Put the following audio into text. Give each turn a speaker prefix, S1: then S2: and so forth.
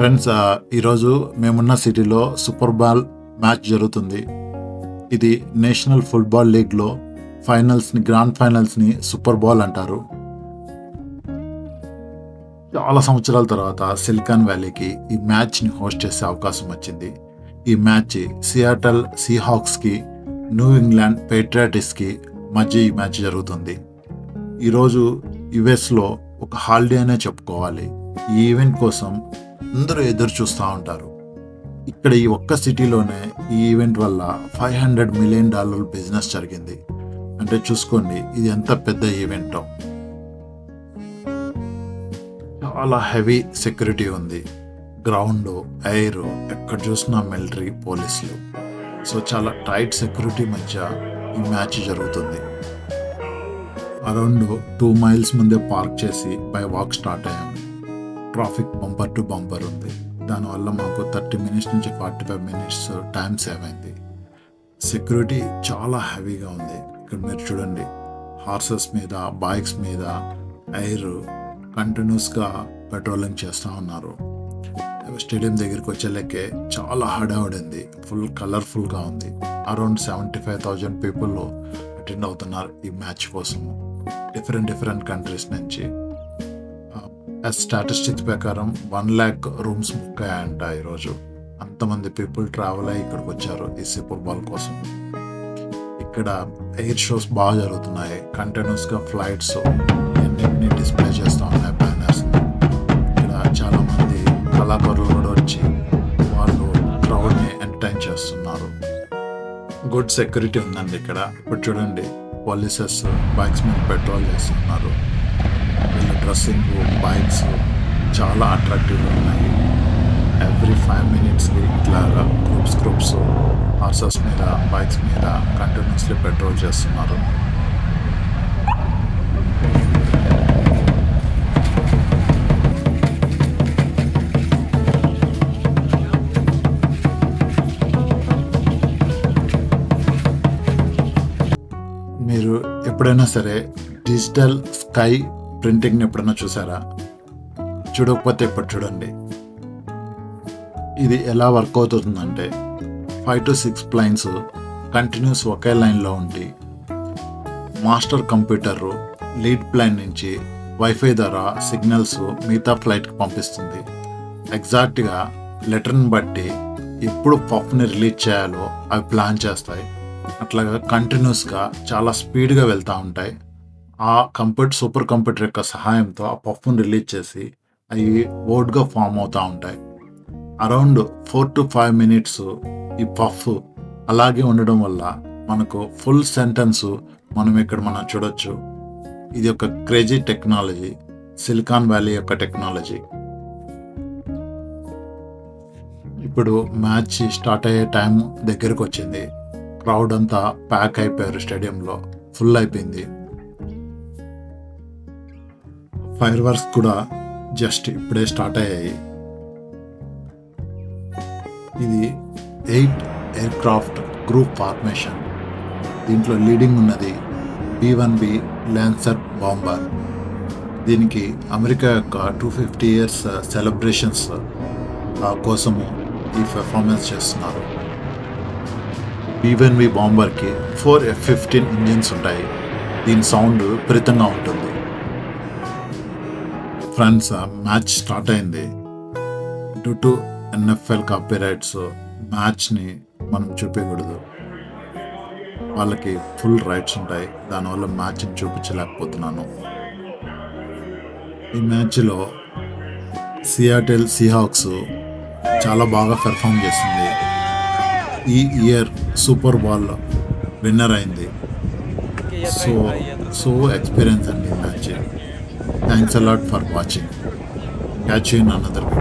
S1: Friends ఈరోజు మేమున్న సిటీలో సూపర్ బాల్ మ్యాచ్ జరుగుతుంది ఇది నేషనల్ ఫుట్బాల్ లీగ్లో ఫైనల్స్ని గ్రాండ్ ఫైనల్స్ని సూపర్ బాల్ అంటారు చాలా సంవత్సరాల తర్వాత సిలికాన్ వ్యాలీకి ఈ మ్యాచ్ని హోస్ట్ చేసే అవకాశం వచ్చింది ఈ మ్యాచ్ సియాటల్ సీహాక్స్కి న్యూ ఇంగ్లాండ్ పేట్రియాటిస్కి మధ్య ఈ మ్యాచ్ జరుగుతుంది ఈరోజు యుఎస్లో ఒక హాలిడే అనే చెప్పుకోవాలి ఈ ఈవెంట్ కోసం అందరూ ఎదురు చూస్తూ ఉంటారు ఇక్కడ ఈ ఒక్క సిటీలోనే ఈ ఈవెంట్ వల్ల five hundred million dollar business జరిగింది అంటే చూసుకోండి ఇది ఎంత పెద్ద ఈవెంటో చాలా హెవీ సెక్యూరిటీ ఉంది గ్రౌండ్ ఎయిర్ ఎక్కడ చూసినా మిలిటరీ పోలీసులు సో చాలా టైట్ సెక్యూరిటీ మధ్య ఈ మ్యాచ్ జరుగుతుంది అరౌండ్ టూ మైల్స్ ముందే పార్క్ చేసి బై వాక్ స్టార్ట్ అయ్యాం ట్రాఫిక్ బంపర్ టు బంపర్ ఉంది దానివల్ల మాకు థర్టీ మినిట్స్ నుంచి forty five minutes time save అయింది సెక్యూరిటీ చాలా హెవీగా ఉంది ఇక్కడ మీరు చూడండి హార్సెస్ మీద బైక్స్ మీద ఎయిర్ కంటిన్యూస్గా పెట్రోలింగ్ చేస్తూ ఉన్నారు స్టేడియం దగ్గరికి లెక్కే చాలా హడావుడింది ఫుల్ కలర్ఫుల్గా ఉంది around seventy five thousand people attend అవుతున్నారు ఈ మ్యాచ్ కోసము డిఫరెంట్ డిఫరెంట్ కంట్రీస్ నుంచి స్టాటిస్టిక్స్ ప్రకారం వన్ ల్యాక్ రూమ్స్ బుక్ అయ్యాయంట ఈరోజు అంతమంది పీపుల్ ట్రావెల్ అయ్యి ఇక్కడికి వచ్చారు ఈ సూపర్ బాల్ కోసం ఇక్కడ ఎయిర్ షోస్ బాగా జరుగుతున్నాయి కంటిన్యూస్గా ఫ్లైట్స్ అన్నింటినీ డిస్ప్లే చేస్తూ ఉన్నాయి బ్యానర్స్ ఇక్కడ చాలామంది కళాకారులు కూడా వచ్చి వాళ్ళు క్రౌడ్ని ఎంటర్టైన్ చేస్తున్నారు గుడ్ సెక్యూరిటీ ఉందండి ఇక్కడ ఇప్పుడు చూడండి పోలీసెస్ బైక్స్ మీద పెట్రోల్ చేస్తున్నారు డ్రెస్సింగ్ బైక్స్ చాలా అట్రాక్టివ్గా ఉన్నాయి ఎవ్రీ ఫైవ్ మినిట్స్ ఇట్లా గ్రూప్స్ గ్రూప్స్ హార్సెస్ మీద బైక్స్ మీద కంటిన్యూస్లీ పెట్రోల్ చేస్తున్నారు మీరు ఎప్పుడైనా సరే డిజిటల్ స్కై ప్రింటింగ్ని ఎప్పుడన్నా చూసారా చూడకపోతే ఇప్పుడు చూడండి ఇది ఎలా వర్క్ అవుతుందంటే five to six planes continues ఒకే లైన్లో ఉండి మాస్టర్ కంప్యూటరు లీడ్ ప్లాన్ నుంచి వైఫై ద్వారా సిగ్నల్స్ మిగతా ఫ్లైట్కి పంపిస్తుంది ఎగ్జాక్ట్గా లెటర్ని బట్టి ఎప్పుడు పఫ్ని రిలీజ్ చేయాలో అవి ప్లాన్ చేస్తాయి అట్లాగా కంటిన్యూస్గా చాలా స్పీడ్గా వెళ్తూ ఉంటాయి ఆ కంఫర్ట్ సూపర్ కంప్యూటర్ యొక్క సహాయంతో ఆ పఫ్ను రిలీజ్ చేసి అవి ఓట్గా ఫామ్ అవుతూ ఉంటాయి around four to five minutes ఈ పఫ్ అలాగే ఉండడం వల్ల మనకు ఫుల్ సెంటెన్స్ మనం ఇక్కడ మనం చూడొచ్చు ఇది ఒక క్రేజీ టెక్నాలజీ సిలికాన్ వ్యాలీ యొక్క టెక్నాలజీ ఇప్పుడు మ్యాచ్ స్టార్ట్ అయ్యే టైం దగ్గరకు వచ్చింది క్రౌడ్ అంతా ప్యాక్ అయిపోయారు స్టేడియంలో ఫుల్ అయిపోయింది ఫైర్ వర్క్స్ కూడా జస్ట్ ఇప్పుడే స్టార్ట్ అయ్యాయి ఇది ఎయిట్ ఎయిర్క్రాఫ్ట్ గ్రూప్ ఫార్మేషన్ దీంట్లో లీడింగ్ ఉన్నది B one B Lancer bomber దీనికి అమెరికా యొక్క టూ ఫిఫ్టీ ఇయర్స్ సెలబ్రేషన్స్ కోసము ఈ పెర్ఫార్మెన్స్ చేస్తున్నారు బి వన్ బి బాంబర్కి ఫోర్ ఎఫ్ ఫిఫ్టీన్ ఇంజిన్స్ ఉంటాయి దీని సౌండ్ ప్రితంగా ఉంటుంది ఫ్రెండ్స్ మ్యాచ్ స్టార్ట్ అయింది due to NFL copyright మ్యాచ్ని మనం చూపించకూడదు వాళ్ళకి ఫుల్ రైట్స్ ఉంటాయి దానివల్ల మ్యాచ్ని చూపించలేకపోతున్నాను ఈ మ్యాచ్లో సియాటెల్ సిహాక్స్ చాలా బాగా పెర్ఫామ్ చేస్తుంది ఈ ఇయర్ సూపర్ బాల్ విన్నర్ అయింది సో సో ఎక్స్పీరియన్స్ అండి మ్యాచ్ Thanks a lot for watching. Catch you in another video.